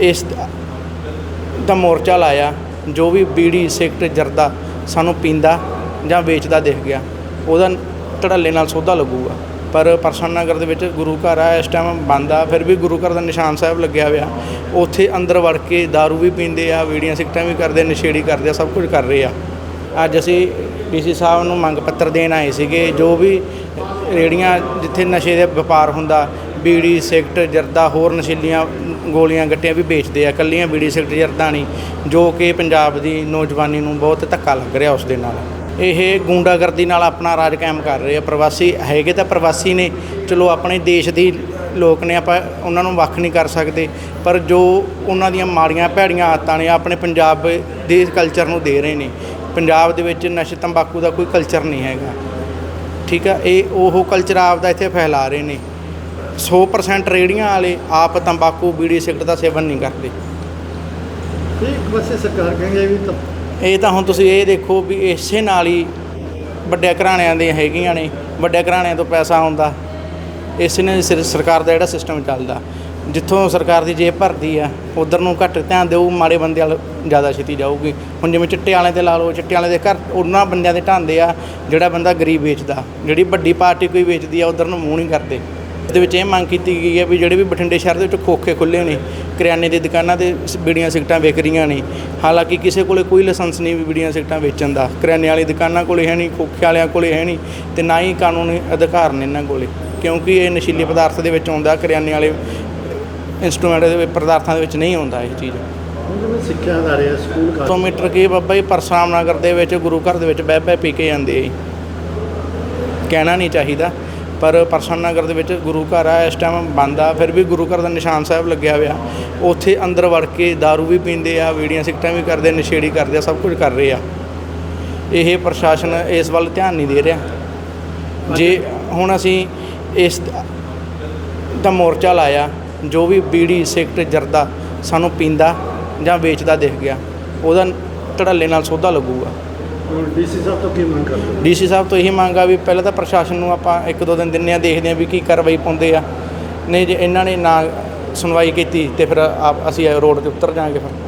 ਇਸ ਦਾ ਮੋਰਚਾ ਲਾਇਆ, ਜੋ ਵੀ ਬੀੜੀ ਸਿਗਰਟ ਜਰਦਾ ਸਾਨੂੰ ਪੀਂਦਾ ਜਾਂ ਵੇਚਦਾ ਦਿਖ ਗਿਆ, ਉਹਦਾ ਧੜੱਲੇ ਨਾਲ ਸੌਦਾ ਲੱਗੂਗਾ। ਪਰ ਪਰਸਨ ਨਗਰ ਦੇ ਵਿੱਚ ਗੁਰੂ ਘਰ ਆ, ਇਸ ਟਾਈਮ ਬੰਦ ਆ, ਫਿਰ ਵੀ ਗੁਰੂ ਘਰ ਦਾ ਨਿਸ਼ਾਨ ਸਾਹਿਬ ਲੱਗਿਆ ਹੋਇਆ। ਉੱਥੇ ਅੰਦਰ ਵੜ ਕੇ दारू ਵੀ ਪੀਂਦੇ ਆ ਵੀਡੀਆਂ ਸਿਗਰਟਾਂ ਵੀ ਕਰਦੇ, ਨਸ਼ੇੜੀ ਕਰਦੇ ਆ, ਸਭ ਕੁਝ ਕਰ ਰਹੇ ਆ। ਅੱਜ ਅਸੀਂ ਡੀਸੀ ਸਾਹਿਬ ਨੂੰ ਮੰਗ ਪੱਤਰ ਦੇਣ ਆਏ ਸੀਗੇ, ਜੋ ਵੀ ਰੇੜੀਆਂ ਜਿੱਥੇ ਨਸ਼ੇ ਦਾ ਵਪਾਰ ਹੁੰਦਾ ਬੀੜੀ ਸਿਗਰਟ ਜਰਦਾ ਹੋਰ ਨਸ਼ੀਲੀਆਂ ਗੋਲੀਆਂ ਗੱਟੀਆਂ ਵੀ ਵੇਚਦੇ ਆ ਕੱਲੀਆਂ ਬੀੜੀ ਸਿਗਰਟ ਜਰਦਾ ਨਹੀਂ, ਜੋ ਕਿ ਪੰਜਾਬ ਦੀ ਨੌਜਵਾਨੀ ਨੂੰ ਬਹੁਤ ਧੱਕਾ ਲੱਗ ਰਿਹਾ ਉਸ ਦੇ ਨਾਲ। ਇਹ ਗੁੰਡਾਗਰਦੀ ਨਾਲ ਆਪਣਾ ਰਾਜ ਕਾਇਮ ਕਰ ਰਹੇ ਆ, ਪ੍ਰਵਾਸੀ ਹੈਗੇ ਤਾਂ ਪ੍ਰਵਾਸੀ ਨੇ, ਚਲੋ ਆਪਣੇ ਦੇਸ਼ ਦੀ ਲੋਕ ਨੇ, ਆਪਾਂ ਉਹਨਾਂ ਨੂੰ ਵੱਖ ਨਹੀਂ ਕਰ ਸਕਦੇ, ਪਰ ਜੋ ਉਹਨਾਂ ਦੀਆਂ ਮਾੜੀਆਂ ਭੈੜੀਆਂ ਆਦਤਾਂ ਨੇ, ਆਪਣੇ ਪੰਜਾਬ ਦੇ ਕਲਚਰ ਨੂੰ ਦੇ ਰਹੇ ਨੇ, ਪੰਜਾਬ ਦੇ ਵਿੱਚ ਨਸ਼ੇ ਤੰਬਾਕੂ ਦਾ ਕੋਈ ਕਲਚਰ ਨਹੀਂ ਹੈਗਾ। ਠੀਕ ਆ, ਇਹ ਉਹ ਕਲਚਰ ਆਪ ਦਾ ਇੱਥੇ ਫੈਲਾ ਰਹੇ ਨੇ। 100% ਰੇੜੀਆਂ ਵਾਲੇ ਆਪ ਤੰਬਾਕੂ ਬੀੜੀ ਸਿਗਰਟ ਦਾ ਸੇਵਨ ਨਹੀਂ ਕਰਦੇ। ਇੱਕ ਪਾਸੇ ਸਰਕਾਰ ਕਹਿੰਗੇ ਵੀ ਤਾਂ ਇਹ ਤਾਂ ਹੁਣ ਤੁਸੀਂ ਇਹ ਦੇਖੋ ਵੀ ਇਸੇ ਨਾਲ ਹੀ ਵੱਡੇ ਘਰਾਣਿਆਂ ਦੇ ਹੈਗੀਆਂ ਨੇ ਵੱਡੇ ਘਰਾਣਿਆਂ ਤੋਂ ਪੈਸਾ ਆਉਂਦਾ। ਇਸੇ ਨੇ ਸਿਰ- ਸਰਕਾਰ ਦਾ ਜਿਹੜਾ ਸਿਸਟਮ ਚੱਲਦਾ। ਜਿੱਥੋਂ ਸਰਕਾਰ ਦੀ ਜੇਬ ਭਰਦੀ ਆ ਉਧਰ ਨੂੰ ਘੱਟ ਧਿਆਨ ਦੇਊ ਮਾੜੇ ਬੰਦੇ ਵੱਲ ਜ਼ਿਆਦਾ ਛੇਤੀ ਜਾਊਗੀ। ਹੁਣ ਜਿਵੇਂ ਚਿੱਟੇ ਵਾਲੇ ਤੇ ਲਾ ਲਓ ਚਿੱਟੇ ਵਾਲੇ ਦੇ ਘਰ ਉਹਨਾਂ ਬੰਦਿਆਂ ਦੇ ਢਾਂਦੇ ਆ ਜਿਹੜਾ ਬੰਦਾ ਗਰੀਬ ਵੇਚਦਾ। ਜਿਹੜੀ ਵੱਡੀ ਪਾਰਟੀ ਕੋਈ ਵੇਚਦੀ ਆ ਉਧਰ ਨੂੰ ਮੂੰਹ ਨਹੀਂ ਕਰਦੇ। ਇਹਦੇ ਵਿੱਚ ਇਹ ਮੰਗ ਕੀਤੀ ਗਈ ਹੈ ਵੀ ਜਿਹੜੇ ਵੀ ਬਠਿੰਡੇ ਸ਼ਹਿਰ ਦੇ ਵਿੱਚ ਖੋਖੇ ਖੁੱਲੇ ਨੇ ਕਰਿਆਨੇ ਦੀ ਦੁਕਾਨਾਂ ਤੇ ਬੀੜੀਆਂ ਸਿਗਰਟਾਂ ਵਿਕ ਰਹੀਆਂ ਨੇ ਹਾਲਾਂਕਿ ਕਿਸੇ ਕੋਲੇ ਕੋਈ ਲਾਇਸੈਂਸ ਨਹੀਂ ਵੀ ਬੀੜੀਆਂ ਸਿਗਰਟਾਂ ਵੇਚਣ ਦਾ। ਕਰਿਆਨੇ ਵਾਲੀ ਦੁਕਾਨਾਂ ਕੋਲੇ ਹੈ ਨਹੀਂ ਖੋਖੇ ਵਾਲਿਆਂ ਕੋਲੇ ਹੈ ਨਹੀਂ ਤੇ ਨਾ ਹੀ ਕਾਨੂੰਨੀ ਅਧਿਕਾਰ ਨੇ ਇਹਨਾਂ ਕੋਲੇ ਕਿਉਂਕਿ ਇਹ ਨਸ਼ੀਲੇ ਪਦਾਰਥ ਦੇ ਵਿੱਚ ਆਉਂਦਾ ਕਰਿਆਨੇ ਵਾਲੇ ਇਨਸਟਰੂਮੈਂਟ ਦੇ ਪਦਾਰਥਾਂ ਦੇ ਵਿੱਚ ਨਹੀਂ ਆਉਂਦਾ ਇਹ ਚੀਜ਼। ਜਿਵੇਂ ਸਿੱਖਿਆ ਦਾ ਰਿਹਾ ਸਕੂਲ ਕਾਲਜ ਕਿਲੋਮੀਟਰ ਕੀ ਬਾਬਾ ਜੀ? ਪਰਸਾਮ ਨਗਰ ਦੇ ਵਿੱਚ ਗੁਰੂ ਘਰ ਦੇ ਵਿੱਚ ਬਹਿ ਬਹਿ ਪੀ ਕੇ ਜਾਂਦੇ ਆ ਕਹਿਣਾ ਨਹੀਂ ਚਾਹੀਦਾ। ਪਰ ਪਰਸਨ ਨਗਰ ਦੇ ਵਿੱਚ ਗੁਰੂ ਘਰ ਆ, ਇਸ ਟਾਈਮ ਬੰਦ ਆ, ਫਿਰ ਵੀ ਗੁਰੂ ਘਰ ਦਾ ਨਿਸ਼ਾਨ ਸਾਹਿਬ ਲੱਗਿਆ ਹੋਇਆ। ਉੱਥੇ ਅੰਦਰ ਵੜ ਕੇ दारू ਵੀ ਪੀਂਦੇ ਆ ਵੀਡੀਆਂ ਸਿਕਟਾਂ ਵੀ ਕਰਦੇ ਨਸ਼ੇੜੀ ਕਰਦੇ ਆ, ਸਭ ਕੁਝ ਕਰ ਰਹੇ ਆ। ਇਹ ਪ੍ਰਸ਼ਾਸਨ ਇਸ ਵੱਲ ਧਿਆਨ ਨਹੀਂ ਦੇ ਰਿਹਾ। ਜੇ ਹੁਣ ਅਸੀਂ ਇਸ ਦਾ ਮੋਰਚਾ ਲਾਇਆ, ਜੋ ਵੀ ਬੀੜੀ, ਸਿਗਰਟ, ਜਰਦਾ ਸਾਨੂੰ ਪੀਂਦਾ ਜਾਂ ਵੇਚਦਾ ਦਿਖ ਗਿਆ, ਉਹਦਾ ਧੜੱਲੇ ਨਾਲ ਸੌਦਾ ਲੱਗੂਗਾ। ਡੀਸੀ ਸਾਹਿਬ ਤੋਂ ਕੀ ਮੰਗ ਕਰਦੇ ਡੀਸੀ ਸਾਹਿਬ ਤੋਂ ਇਹੀ ਮੰਗ ਆ ਵੀ ਪਹਿਲਾਂ ਤਾਂ ਪ੍ਰਸ਼ਾਸਨ ਨੂੰ ਆਪਾਂ ਇੱਕ ਦੋ ਦਿਨ ਦਿੰਨੇ ਆ ਦੇਖਦੇ ਆ ਵੀ ਕੀ ਕਾਰਵਾਈ ਪਾਉਂਦੇ ਆ। ਨਹੀਂ ਜੇ ਇਹਨਾਂ ਨੇ ਨਾ ਸੁਣਵਾਈ ਕੀਤੀ ਤੇ ਫਿਰ ਆਪ ਅਸੀਂ ਰੋਡ ਤੇ ਉਤਰ ਜਾਾਂਗੇ ਫਿਰ।